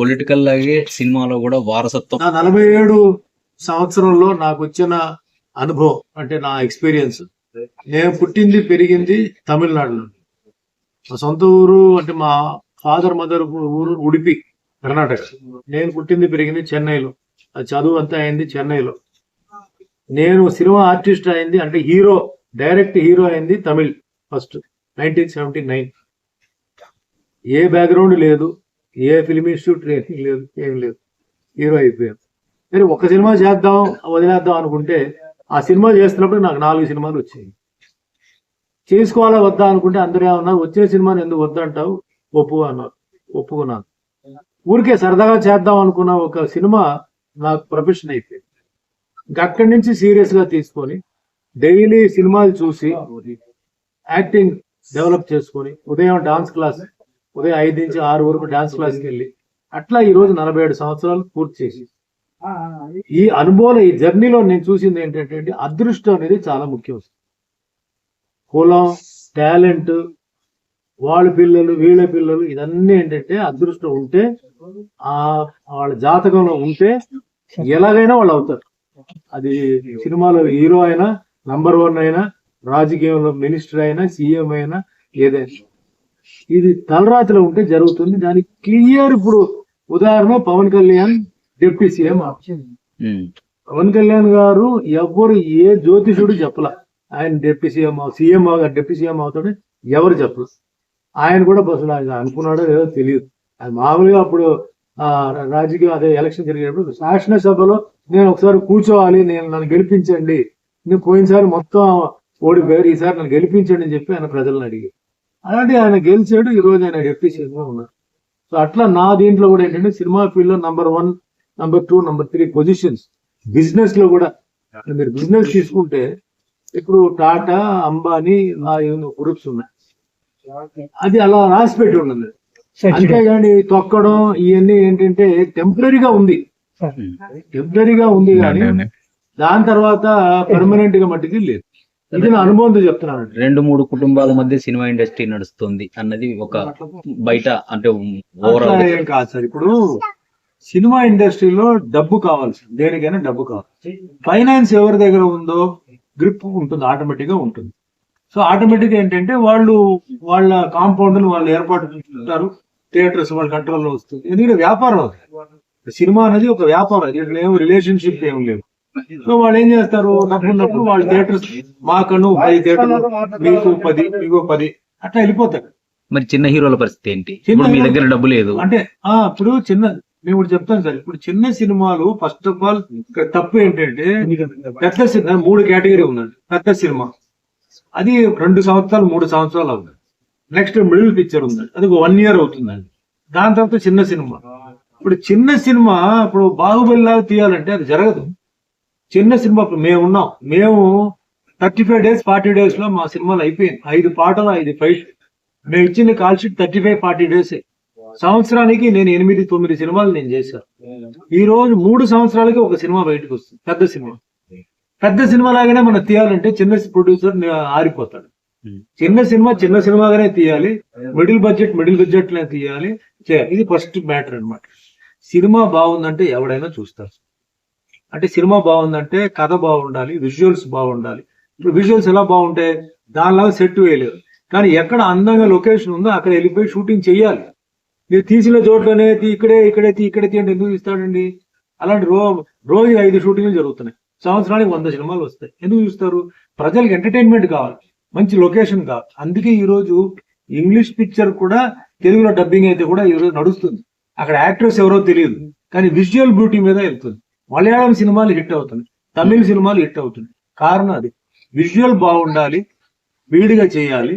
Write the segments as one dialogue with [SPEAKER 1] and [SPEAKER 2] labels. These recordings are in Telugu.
[SPEAKER 1] పొలిటికల్ లాగే సినిమాలో కూడా వారసత్వం.
[SPEAKER 2] నా నలభై ఏడు సంవత్సరంలో నాకు వచ్చిన అనుభవం అంటే నా ఎక్స్పీరియన్స్ నేను పుట్టింది పెరిగింది తమిళనాడులో మా సొంత ఊరు అంటే మా ఫాదర్ మదర్ ఊరు ఉడిపి కర్ణాటక. నేను పుట్టింది పెరిగింది చెన్నైలో. ఆ చదువు అంతా అయింది చెన్నైలో. నేను సినిమా ఆర్టిస్ట్ అయింది అంటే హీరో డైరెక్ట్ హీరో అయింది Tamil first nineteen seventy nine ఏ బ్యాక్గ్రౌండ్ లేదు. ఏ ఫిల్మ్ ఇన్స్టిట్యూట్ ట్రైనింగ్ లేదు ఏం లేదు. హీరో అయిపోయాను మరి ఒక సినిమా చేద్దాం వదిలేద్దాం అనుకుంటే ఆ సినిమా చేస్తున్నప్పుడు నాకు నాలుగు సినిమాలు వచ్చాయి. చేసుకోవాలా వద్దా అనుకుంటే అందరూ ఏమన్నారు వచ్చిన సినిమాని ఎందుకు వద్దంటావు? ఒప్పు అన్నారు ఒప్పుకున్నాను. ఊరికే సరదాగా చేద్దాం అనుకున్న ఒక సినిమా నాకు ప్రొఫెషన్ అయిపోయింది. ఇంకా అక్కడి నుంచి సీరియస్గా తీసుకొని డైలీ సినిమాలు చూసి యాక్టింగ్ డెవలప్ చేసుకొని ఉదయం డాన్స్ క్లాస్ ఉదయం ఐదు నుంచి ఆరు వరకు డాన్స్ క్లాస్కి వెళ్ళి అట్లా ఈ రోజు నలభై ఏడు సంవత్సరాలు పూర్తి చేసి. ఈ అనుభవం ఈ జర్నీలో నేను చూసింది ఏంటంటే అదృష్టం అనేది చాలా ముఖ్యం కులం టాలెంట్ వాళ్ళ పిల్లలు వీళ్ళ పిల్లలు ఇదన్నీ ఏంటంటే అదృష్టం ఉంటే ఆ వాళ్ళ జాతకంలో ఉంటే ఎలాగైనా వాళ్ళు అవుతారు. అది సినిమాలో హీరో అయినా నంబర్ వన్ అయినా రాజకీయంలో మినిస్టర్ అయినా సీఎం అయినా ఏదైనా. ఇది తలరాతిలో ఉంటే జరుగుతుంది. దానికి క్లియర్ ఇప్పుడు ఉదాహరణ పవన్ కళ్యాణ్ డిప్యూటీ సీఎం.
[SPEAKER 1] ఉమ్.
[SPEAKER 2] పవన్ కళ్యాణ్ గారు ఎవ్వరు ఏ జ్యోతిషుడు చెప్పల. ఆయన deputy CM CM deputy CM అవుతాడు ఎవరు చెప్పరు. ఆయన కూడా అసలు ఆయన అనుకున్నాడో లేదో తెలియదు. అది మామూలుగా అప్పుడు ఆ, రాజకీయ అదే ఎలక్షన్ జరిగేటప్పుడు శాసనసభలో నేను ఒకసారి కూర్చోవాలి నేను నన్ను గెలిపించండి. నేను పోయినసారి మొత్తం ఓడిపోయారు ఈసారి నన్ను గెలిపించండి అని చెప్పి ఆయన ప్రజలను అడిగి అలాంటి ఆయన గెలిచాడు ఈ రోజు ఆయన డిప్యూటీ గా ఉన్నారు సో అట్లా నా దీంట్లో కూడా ఏంటంటే సినిమా ఫీల్డ్లో number one number two number three positions బిజినెస్లో కూడా. మీరు బిజినెస్ తీసుకుంటే ఇప్పుడు టాటా అంబానీ ఆ గ్రూప్స్ ఉన్నాయి. అది అలా రాసి పెట్టి ఉన్నది అంతేగాని తొక్కడం ఇవన్నీ ఏంటంటే టెంపరీగా ఉంది. టెంపరీగా ఉంది కానీ దాని తర్వాత పర్మనెంట్గా మట్టికి లేదు. ఇది నా అనుభవంతో చెప్తున్నాను.
[SPEAKER 1] రెండు మూడు కుటుంబాల మధ్య సినిమా ఇండస్ట్రీ నడుస్తుంది అన్నది ఒక బయట అంటే ఓవరాల్
[SPEAKER 2] ఏం కాదు సార్. ఇప్పుడు సినిమా ఇండస్ట్రీలో డబ్బు కావాలి సార్. దేనికైనా డబ్బు కావాలి. ఫైనాన్స్ ఎవరి దగ్గర ఉందో గ్రిప్ ఉంటుంది ఆటోమేటిక్గా ఉంటుంది. సో ఆటోమేటిక్ ఏంటంటే వాళ్ళు వాళ్ళ కాంపౌండ్ వాళ్ళు ఏర్పాటు చేసుకుంటారు థియేటర్స్ వాళ్ళ కంట్రోల్లో వస్తుంది. ఎందుకంటే వ్యాపారం సినిమా అనేది ఒక వ్యాపారం. దీంట్లో ఏం రిలేషన్షిప్ ఏం లేవు. సో వాళ్ళు ఏం చేస్తారు? వాళ్ళ థియేటర్స్ మాకను పది థియేటర్లు మీకు పది మీకు పది అట్లా వెళ్ళిపోతారు.
[SPEAKER 1] మరి చిన్న హీరోల పరిస్థితి ఏంటి? ఇప్పుడు మీ దగ్గర డబ్బు లేదు.
[SPEAKER 2] అంటే ఆ ఇప్పుడు చిన్న మేము ఇప్పుడు చెప్తాను సార్. ఇప్పుడు చిన్న సినిమాలు ఫస్ట్ ఆఫ్ ఆల్ ఇక్కడ తప్పు ఏంటంటే పెద్ద సినిమా మూడు కేటగిరీ ఉందండి. పెద్ద సినిమా. అది రెండు సంవత్సరాలు మూడు సంవత్సరాలు అవుతుంది. నెక్స్ట్ మిడిల్ పిక్చర్ ఉందండి. అది వన్ ఇయర్ అవుతుందండి. దాని తర్వాత చిన్న సినిమా. ఇప్పుడు చిన్న సినిమా ఇప్పుడు బాహుబలి లాగా తీయాలంటే అది జరగదు. చిన్న సినిమా మేము ఉన్నాం. మేము థర్టీ ఫైవ్ డేస్ ఫార్టీ డేస్లో మా సినిమాలు అయిపోయింది. ఐదు పాటలు ఐదు ఫైట్ మేము ఇచ్చిన call sheet thirty five forty days సంవత్సరానికి నేను ఎనిమిది తొమ్మిది సినిమాలు నేను చేశాను ఈ రోజు మూడు సంవత్సరాలకి ఒక సినిమా బయటకు వస్తుంది. పెద్ద సినిమా. పెద్ద సినిమా లాగానే మనం తీయాలంటే చిన్న ప్రొడ్యూసర్ ఆరిపోతాడు. చిన్న సినిమా చిన్న సినిమాగానే తీయాలి. మిడిల్ బడ్జెట్ మిడిల్ బడ్జెట్లో తీయాలి ఇది ఫస్ట్ మ్యాటర్ అన్నమాట. సినిమా బాగుందంటే ఎవడైనా చూస్తారు. అంటే సినిమా బాగుందంటే కథ బాగుండాలి విజువల్స్ బాగుండాలి. ఇప్పుడు విజువల్స్ ఎలా బాగుంటాయి దానిలాగా సెట్ వేయలేదు కానీ ఎక్కడ అందంగా లొకేషన్ ఉందో అక్కడ వెళ్ళిపోయి షూటింగ్ చేయాలి మీరు తీసిన చోట్లనే ఇక్కడే ఇక్కడే తీ, ఇక్కడే తీయండి ఎందుకు ఇస్తాడండి అలాంటి రో రోజు ఐదు షూటింగ్లు జరుగుతున్నాయి. సంవత్సరానికి వంద సినిమాలు వస్తాయి. ఎందుకు చూస్తారు? ప్రజలకు ఎంటర్టైన్మెంట్ కావాలి. మంచి లొకేషన్ కావాలి. అందుకే ఈ రోజు ఇంగ్లీష్ పిక్చర్ కూడా తెలుగులో డబ్బింగ్ అయితే కూడా ఈ రోజు నడుస్తుంది. అక్కడ యాక్ట్రెస్ ఎవరో తెలియదు. కానీ విజువల్ బ్యూటీ మీద వెళ్తుంది. మలయాళం సినిమాలు హిట్ అవుతుంది తమిళ సినిమాలు హిట్ అవుతుంది కారణం అది. విజువల్ బాగుండాలి వీడిగా చేయాలి.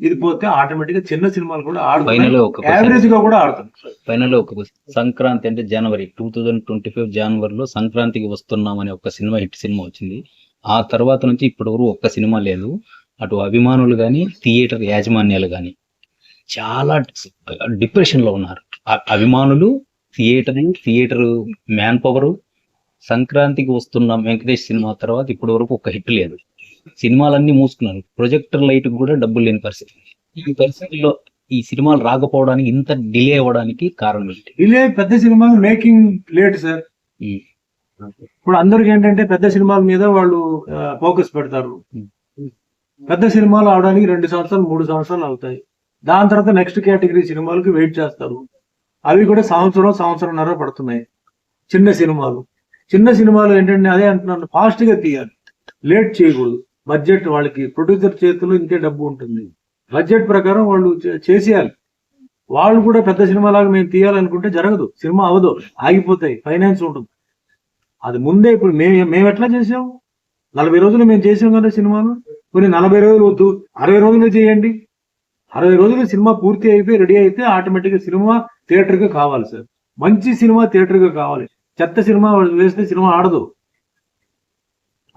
[SPEAKER 2] ఇది పోతే ఆటోమేటిక్గా చిన్న సినిమాలు కూడా ఆడుతాయి
[SPEAKER 1] ఒక
[SPEAKER 2] యావరేజ్గా కూడా ఆడుతుంది
[SPEAKER 1] ఫైనల్ ఒక. సంక్రాంతి అంటే జనవరి. టూ థౌజండ్ ట్వంటీ ఫైవ్ జనవరిలో సంక్రాంతికి వస్తున్నాం అనే ఒక సినిమా హిట్ సినిమా వచ్చింది. ఆ తర్వాత నుంచి ఇప్పటి వరకు ఒక్క సినిమా లేదు. అటు అభిమానులు కానీ థియేటర్ యాజమాన్యాలు కానీ చాలా డిప్రెషన్లో ఉన్నారు అభిమానులు థియేటర్ థియేటర్ మ్యాన్ పవర్ సంక్రాంతికి వస్తున్న వెంకటేష్ సినిమా తర్వాత ఇప్పటి వరకు ఒక హిట్ లేదు. సినిమాలన్నీ మూసుకున్నారు. ప్రొజెక్టర్ లైట్ కూడా డబ్బులు లేని పరిస్థితి. ఈ పరిస్థితుల్లో ఈ సినిమాలు రాకపోవడానికి ఇంత డిలే అవ్వడానికి కారణం ఏంటి?
[SPEAKER 2] ఇలే పెద్ద సినిమాలు మేకింగ్ లేట్ సార్. ఇప్పుడు అందరికి ఏంటంటే పెద్ద సినిమాల మీద వాళ్ళు ఫోకస్ పెడతారు. పెద్ద సినిమాలు అవడానికి రెండు సంవత్సరాలు మూడు సంవత్సరాలు అవుతాయి. దాని తర్వాత నెక్స్ట్ కేటగిరీ సినిమాలకి వెయిట్ చేస్తారు. అవి కూడా సంవత్సరం సంవత్సరంన్నర పడుతున్నాయి. చిన్న సినిమాలు. చిన్న సినిమాలు ఏంటంటే అదే అంటున్నాను ఫాస్ట్గా తీయాలి. లేట్ చేయకూడదు. బడ్జెట్ వాళ్ళకి ప్రొడ్యూసర్ చేతిలో ఇంతే డబ్బు ఉంటుంది. బడ్జెట్ ప్రకారం వాళ్ళు చేసేయాలి. వాళ్ళు కూడా పెద్ద సినిమా లాగా మేము తీయాలనుకుంటే జరగదు. సినిమా అవదు ఆగిపోతాయి. ఫైనాన్స్ ఉంటుంది. అది ముందే ఇప్పుడు మేము మేము ఎట్లా చేసాము నలభై రోజులు మేము చేసాం కదా సినిమాను. కొన్ని నలభై రోజులు వద్దు. అరవై రోజులు చేయండి. అరవై రోజులు సినిమా పూర్తి అయిపోయి రెడీ అయితే ఆటోమేటిక్గా సినిమా థియేటర్గా కావాలి సార్. మంచి సినిమా థియేటర్గా కావాలి. చెత్త సినిమా వేస్తే సినిమా ఆడదు.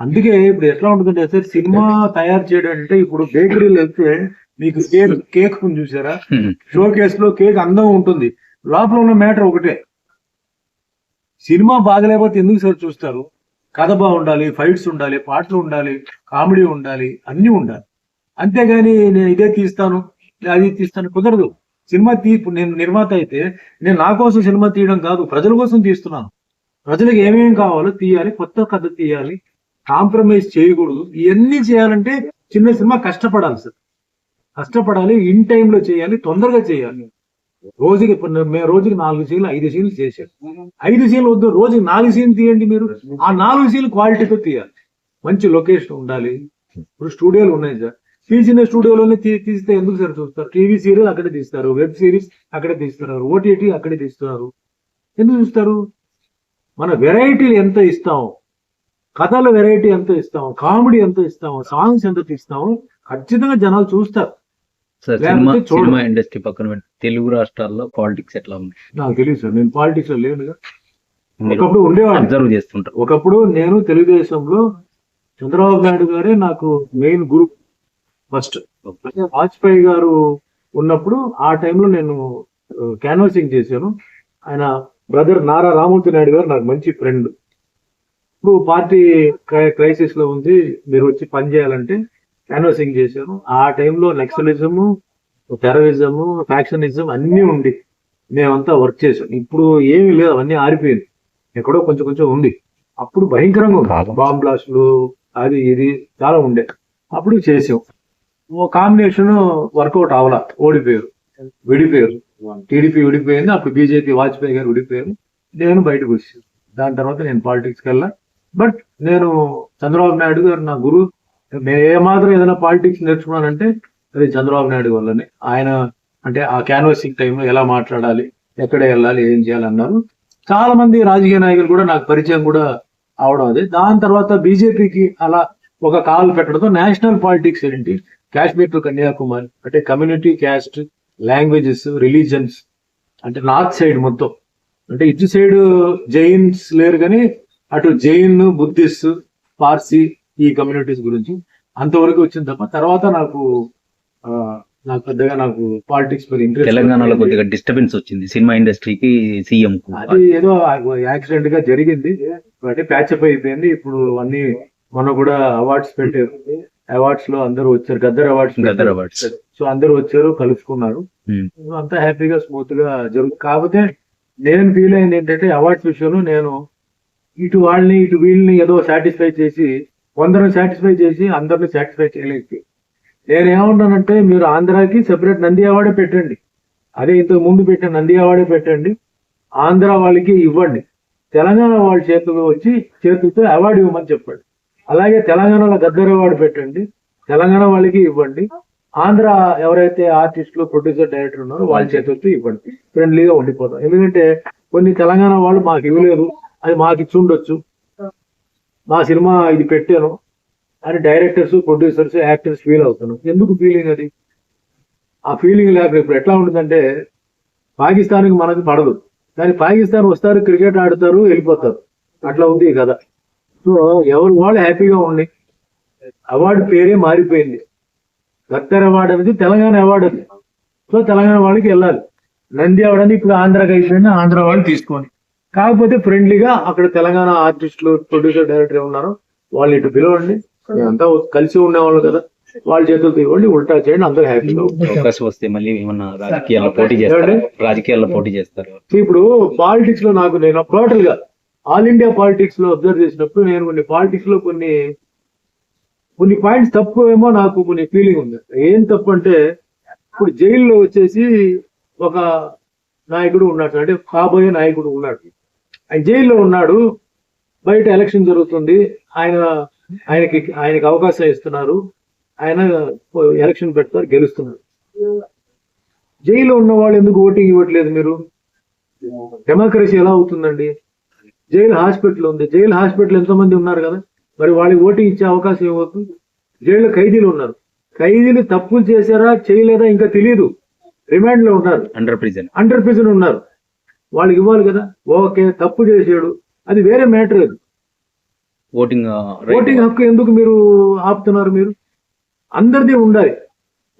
[SPEAKER 2] అందుకే ఇప్పుడు ఎట్లా ఉంటుందంటే సార్ సినిమా తయారు చేయడం అంటే ఇప్పుడు బేకరీలో వెళ్తే మీకు కేక్ కేక్ చూసారా. షో కేస్లో కేక్ అందం ఉంటుంది. లోపల ఉన్న మ్యాటర్ ఒకటే. సినిమా బాగలేకపోతే ఎందుకు సార్ చూస్తారు? కథ బాగుండాలి ఫైట్స్ ఉండాలి పాటలు ఉండాలి కామెడీ ఉండాలి అన్నీ ఉండాలి. అంతేగాని నేను ఇదే తీస్తాను అది తీస్తాను కుదరదు. సినిమా తీ నేను నిర్మాత అయితే నేను నా కోసం సినిమా తీయడం కాదు ప్రజల కోసం తీస్తున్నాను. ప్రజలకు ఏమేమి కావాలో తీయాలి కొత్త కథ తీయాలి కాంప్రమైజ్ చేయకూడదు ఇవన్నీ చేయాలంటే చిన్న సినిమా కష్టపడాలి సార్. కష్టపడాలి ఇన్ టైంలో చేయాలి తొందరగా చేయాలి. రోజుకి మేము రోజుకి నాలుగు సీన్లు ఐదు సీన్లు చేశారు. ఐదు సీన్లు వద్దు రోజుకి నాలుగు సీన్లు తీయండి మీరు. ఆ నాలుగు సీన్లు క్వాలిటీతో తీయాలి. మంచి లొకేషన్ ఉండాలి. ఇప్పుడు స్టూడియోలు ఉన్నాయి సార్. తీసిన స్టూడియోలోనే తీ- తీస్తే ఎందుకు సార్ చూస్తారు? టీవీ సీరియల్ అక్కడే తీస్తారు వెబ్ సిరీస్ అక్కడే తీస్తున్నారు ఓటీటీ అక్కడే తీస్తున్నారు ఎందుకు చూస్తారు? మన వెరైటీలు ఎంత ఇస్తాం? కథల వెరైటీ ఎంత ఇస్తాం? కామెడీ ఎంత ఇస్తాం? సాంగ్స్ ఎంత తీస్తాం? ఖచ్చితంగా జనాలు చూస్తారు.
[SPEAKER 1] సార్ సినిమా ఇండస్ట్రీ పక్కన తెలుగు రాష్ట్రాల్లో పాలిటిక్స్ ఎట్లా ఉంది?
[SPEAKER 2] నాకు తెలియదు సార్. నేను పాలిటిక్స్లో లేనుగా ఒకప్పుడు ఉండేవాడిని.
[SPEAKER 1] అబ్జర్వ్ చేస్తుంటారు.
[SPEAKER 2] ఒకప్పుడు నేను తెలుగుదేశంలో చంద్రబాబు నాయుడు గారే నాకు మెయిన్ గురు ఫస్ట్ వాజ్పేయి గారు ఉన్నప్పుడు ఆ టైంలో నేను క్యాన్వాసింగ్ చేశాను. ఆయన బ్రదర్ నారా రామూర్తి నాయుడు గారు నాకు మంచి ఫ్రెండ్. ఇప్పుడు పార్టీ క్రైసిస్లో ఉంది మీరు వచ్చి పని చేయాలంటే క్యాన్వాసింగ్ చేశాను. ఆ టైంలో నక్సలిజము టెర్రరిజము ఫ్యాక్షనిజం అన్నీ ఉండి మేమంతా వర్క్ చేసాం ఇప్పుడు ఏమీ లేదు అవన్నీ ఆరిపోయింది. ఎక్కడో కొంచెం కొంచెం ఉంది. అప్పుడు భయంకరంగా ఉంది. బాంబ్ బ్లాస్ట్లు అది ఇది చాలా ఉండే. అప్పుడు చేసాం ఓ కాంబినేషన్ వర్కౌట్ అవలా ఓడిపోయారు విడిపోయారు. టీడీపీ విడిపోయింది అప్పుడు బీజేపీ వాజ్పేయి గారు విడిపోయారు నేను బయటకు వచ్చాను. దాని తర్వాత నేను పాలిటిక్స్కి వెళ్ళా. బట్ నేను చంద్రబాబు నాయుడు గారు నా గురువు. నేను ఏమాత్రం ఏదైనా పాలిటిక్స్ నేర్చుకున్నానంటే అది చంద్రబాబు నాయుడు వల్లనే. ఆయన అంటే ఆ క్యాన్వాసింగ్ టైంలో ఎలా మాట్లాడాలి ఎక్కడ వెళ్ళాలి ఏం చేయాలన్నారు చాలా మంది రాజకీయ నాయకులు కూడా నాకు పరిచయం కూడా అవడం అది. దాని తర్వాత బీజేపీకి అలా ఒక కాల్ పెట్టడంతో నేషనల్ పాలిటిక్స్ ఏంటి? కాశ్మీర్ టు కన్యాకుమారి అంటే కమ్యూనిటీ క్యాస్ట్ లాంగ్వేజెస్ రిలీజన్స్ అంటే నార్త్ సైడ్ మొత్తం. అంటే ఇటు సైడ్ జైన్స్ లేరు కానీ అటు జైన్ బుద్ధిస్ట్ పార్సీ ఈ కమ్యూనిటీస్ గురించి అంతవరకు వచ్చింది తప్ప. తర్వాత నాకు నాకు పెద్దగా నాకు పాలిటిక్స్ మీద ఇంట్రెస్ట్
[SPEAKER 1] తెలంగాణలో కొద్దిగా డిస్టర్బెన్స్ వచ్చింది సినిమా ఇండస్ట్రీకి సీఎం
[SPEAKER 2] అది ఏదో యాక్సిడెంట్గా జరిగింది. అంటే ప్యాచప్ అయిపోయింది. ఇప్పుడు అన్ని మొన్న కూడా అవార్డ్స్ పెట్టారు. అవార్డ్స్లో అందరూ వచ్చారు. Gaddar awards
[SPEAKER 1] Gaddar awards.
[SPEAKER 2] So అందరూ వచ్చారు కలుసుకున్నారు. అంతా హ్యాపీగా స్మూత్గా జరుగుతుంది కాకపోతే నేను ఫీల్ అయింది ఏంటంటే అవార్డ్స్ విషయంలో నేను ఇటు వాళ్ళని ఇటు వీళ్ళని ఏదో సాటిస్ఫై చేసి కొందరిని సాటిస్ఫై చేసి అందరిని సాటిస్ఫై చేయలేదు నేను ఏమంటానంటే మీరు ఆంధ్రాకి సెపరేట్ నంది అవార్డే పెట్టండి. అదే ఇంతకు ముందు పెట్టిన నంది అవార్డే పెట్టండి. ఆంధ్ర వాళ్ళకి ఇవ్వండి. తెలంగాణ వాళ్ళ చేతులు వచ్చి చేతులతో అవార్డు ఇవ్వమని చెప్పండి. అలాగే తెలంగాణలో గద్దర్ అవార్డు పెట్టండి. తెలంగాణ వాళ్ళకి ఇవ్వండి. ఆంధ్ర ఎవరైతే ఆర్టిస్టులు ప్రొడ్యూసర్ డైరెక్టర్ ఉన్నారో వాళ్ళ చేతులతో ఇవ్వండి. ఫ్రెండ్లీగా ఉండిపోతాం. ఎందుకంటే కొన్ని తెలంగాణ వాళ్ళు మాకు ఇవ్వలేదు. అది మాకు ఇచ్చి ఉండొచ్చు. మా సినిమా ఇది పెట్టాను. అని డైరెక్టర్స్ ప్రొడ్యూసర్స్ యాక్టర్స్ ఫీల్ అవుతాను ఎందుకు ఫీలింగ్ అది? ఆ ఫీలింగ్ లేక ఇప్పుడు ఎట్లా ఉంటుందంటే పాకిస్తాన్కి మనకి పడదు. కానీ పాకిస్తాన్ వస్తారు క్రికెట్ ఆడతారు వెళ్ళిపోతారు. అట్లా ఉంది ఈ కథ. సో ఎవరు వాళ్ళు హ్యాపీగా ఉండి అవార్డు పేరే మారిపోయింది. గద్దర్ అవార్డు అనేది తెలంగాణ అవార్డు అది. సో తెలంగాణ వాళ్ళకి వెళ్ళాలి. నంది అవార్డు అనేది ఇప్పుడు ఆంధ్రాకి అయిపోయింది ఆంధ్ర వాళ్ళు తీసుకోండి కాకపోతే ఫ్రెండ్లీగా అక్కడ తెలంగాణ ఆర్టిస్టులు ప్రొడ్యూసర్ డైరెక్టర్ ఉన్నారో వాళ్ళు ఇటు పిలవండి. మేమంతా కలిసి ఉండేవాళ్ళు కదా. వాళ్ళ చేతులతో ఇవ్వండి ఉల్టా చేయండి అందరూ హ్యాపీగా.
[SPEAKER 1] అవకాశం వస్తే మళ్ళీ ఏమన్నా రాజకీయాల్లో పోటీ చేస్తారు? రాజకీయాల్లో పోటీ చేస్తారు?
[SPEAKER 2] ఇప్పుడు పాలిటిక్స్లో నాకు నేను టోటల్గా ఆల్ ఇండియా పాలిటిక్స్లో అబ్జర్వ్ చేసినప్పుడు నేను కొన్ని పాలిటిక్స్లో కొన్ని కొన్ని పాయింట్స్ తప్పు ఏమో నాకు కొన్ని ఫీలింగ్ ఉంది. ఏం తప్పు అంటే ఇప్పుడు జైల్లో వచ్చేసి ఒక నాయకుడు ఉన్నాడు. అంటే కాబోయే నాయకుడు ఉన్నాడు. ఆయన జైల్లో ఉన్నాడు. బయట ఎలక్షన్ జరుగుతుంది. ఆయన ఆయనకి ఆయనకి అవకాశం ఇస్తున్నారు. ఆయన ఎలక్షన్ పెడతారు గెలుస్తున్నారు. జైల్లో ఉన్న వాళ్ళు ఎందుకు ఓటింగ్ ఇవ్వట్లేదు మీరు? డెమోక్రసీ ఎలా అవుతుందండి? జైలు హాస్పిటల్ ఉంది. జైలు హాస్పిటల్ ఎంతో మంది ఉన్నారు కదా? మరి వాళ్ళకి ఓటింగ్ ఇచ్చే అవకాశం ఏమవుతుంది జైల్లో ఖైదీలు ఉన్నారు. ఖైదీలు తప్పులు చేశారా చేయలేదా ఇంకా తెలియదు రిమాండ్లో ఉన్నారు.
[SPEAKER 1] అండర్ ప్రిజన్
[SPEAKER 2] అండర్ ప్రిజన్ ఉన్నారు. వాళ్ళకి ఇవ్వాలి కదా. ఓకే తప్పు చేసాడు అది వేరే మ్యాటర్ అది.
[SPEAKER 1] ఓటింగ్
[SPEAKER 2] ఓటింగ్ హక్కు ఎందుకు మీరు ఆపుతున్నారు మీరు? అందరిది ఉండాలి.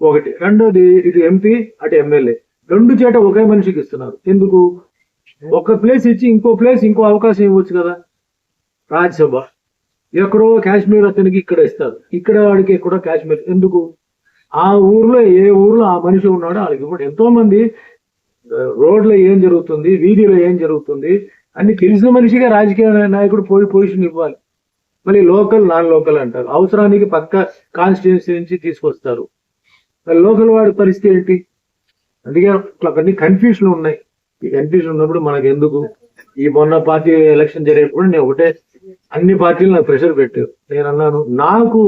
[SPEAKER 2] ఒకటి రెండోది ఇటు ఎంపీ అటు ఎమ్మెల్యే రెండు చేట ఒకే మనిషికి ఇస్తున్నారు. ఎందుకు? ఒక ప్లేస్ ఇచ్చి ఇంకో ప్లేస్ ఇంకో అవకాశం ఇవ్వచ్చు కదా. రాజ్యసభ. ఎక్కడో కాశ్మీర్ అతనికి ఇక్కడ ఇస్తారు ఇక్కడ వాడికి ఎక్కడో కాశ్మీర్. ఎందుకు? ఆ ఊర్లో ఏ ఊర్లో ఆ మనిషి ఉన్నాడో వాళ్ళకి ఇవ్వడం. ఎంతో మంది రోడ్లో ఏం జరుగుతుంది వీధిలో ఏం జరుగుతుంది అన్ని తెలిసిన మనిషిగా రాజకీయ నాయకుడు పోయి పొజిషన్ ఇవ్వాలి. మళ్ళీ లోకల్ నాన్ లోకల్ అంటారు. అవసరానికి పక్క కాన్స్టిట్యున్సీ నుంచి తీసుకొస్తారు. మరి లోకల్ వాడి పరిస్థితి ఏంటి? అందుకే ఇట్లా కొన్ని కన్ఫ్యూషన్ ఉన్నాయి. ఈ కన్ఫ్యూషన్ ఉన్నప్పుడు మనకు ఎందుకు ఈ మొన్న పార్టీ ఎలక్షన్ జరిగేటప్పుడు నేను ఒకటే అన్ని పార్టీలు నాకు ప్రెషర్ పెట్టారు. నేను అన్నాను నాకు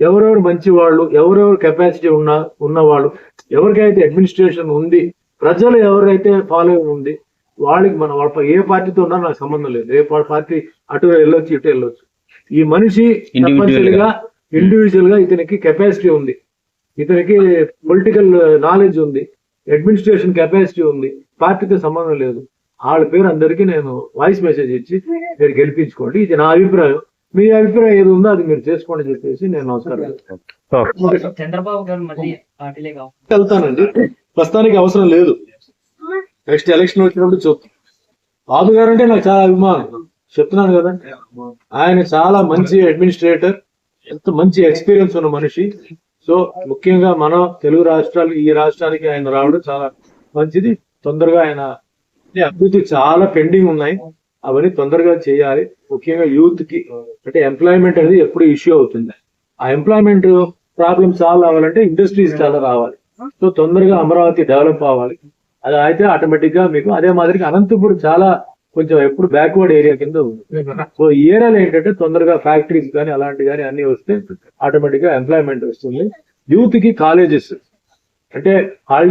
[SPEAKER 2] ఎవరెవరు మంచి వాళ్ళు ఎవరెవరు కెపాసిటీ ఉన్న ఉన్నవాళ్ళు ఎవరికైతే అడ్మినిస్ట్రేషన్ ఉంది ప్రజలు ఎవరైతే ఫాలో ఉంది వాళ్ళకి మన వాళ్ళ ఏ పార్టీతో ఉన్నా నాకు సంబంధం లేదు. ఏ పార్టీ అటు వెళ్ళొచ్చు ఇటు వెళ్ళొచ్చు. ఈ మనిషి తప్పనిసరిగా ఇండివిజువల్గా ఇతనికి కెపాసిటీ ఉంది. ఇతనికి పొలిటికల్ నాలెడ్జ్ ఉంది. అడ్మినిస్ట్రేషన్ కెపాసిటీ ఉంది. పార్టీతో సంబంధం లేదు. వాళ్ళ పేరు అందరికీ నేను వాయిస్ మెసేజ్ ఇచ్చి మీరు గెలిపించుకోండి. ఇది నా అభిప్రాయం. మీ అభిప్రాయం ఏది ఉందో అది మీరు చేసుకోండి చెప్పేసి నేను.
[SPEAKER 3] చంద్రబాబు గారు కావాలి
[SPEAKER 2] వెళ్తానండి. ప్రస్తుతానికి అవసరం లేదు. నెక్స్ట్ ఎలక్షన్ వచ్చినప్పుడు చూద్దాం బాబు గారు అంటే నాకు చాలా అభిమానం. చెప్తున్నాను కదా. ఆయన చాలా మంచి అడ్మినిస్ట్రేటర్ ఎంత మంచి ఎక్స్పీరియన్స్ ఉన్న మనిషి. సో ముఖ్యంగా మన తెలుగు రాష్ట్రాలు ఈ రాష్ట్రానికి ఆయన రావడం చాలా మంచిది. తొందరగా ఆయన అభివృద్ధి చాలా పెండింగ్ ఉన్నాయి. అవన్నీ తొందరగా చేయాలి. ముఖ్యంగా యూత్కి అంటే ఎంప్లాయ్మెంట్ అనేది ఎప్పుడు ఇష్యూ అవుతుంది. ఆ ఎంప్లాయ్మెంట్ ప్రాబ్లమ్ సాల్వ్ అవ్వాలంటే ఇండస్ట్రీస్ చాలా రావాలి. సో తొందరగా అమరావతి డెవలప్ అవ్వాలి. అది అయితే ఆటోమేటిక్గా మీకు అదే మాదిరిగా అనంతపురం చాలా కొంచెం ఎప్పుడు బ్యాక్వర్డ్ ఏరియా కింద ఉంది. సో ఈ ఏరియాలో ఏంటంటే తొందరగా ఫ్యాక్టరీస్ కానీ అలాంటి కానీ అన్ని వస్తే ఆటోమేటిక్గా ఎంప్లాయ్మెంట్ వస్తుంది. యూత్కి కాలేజెస్ అంటే హాలిడే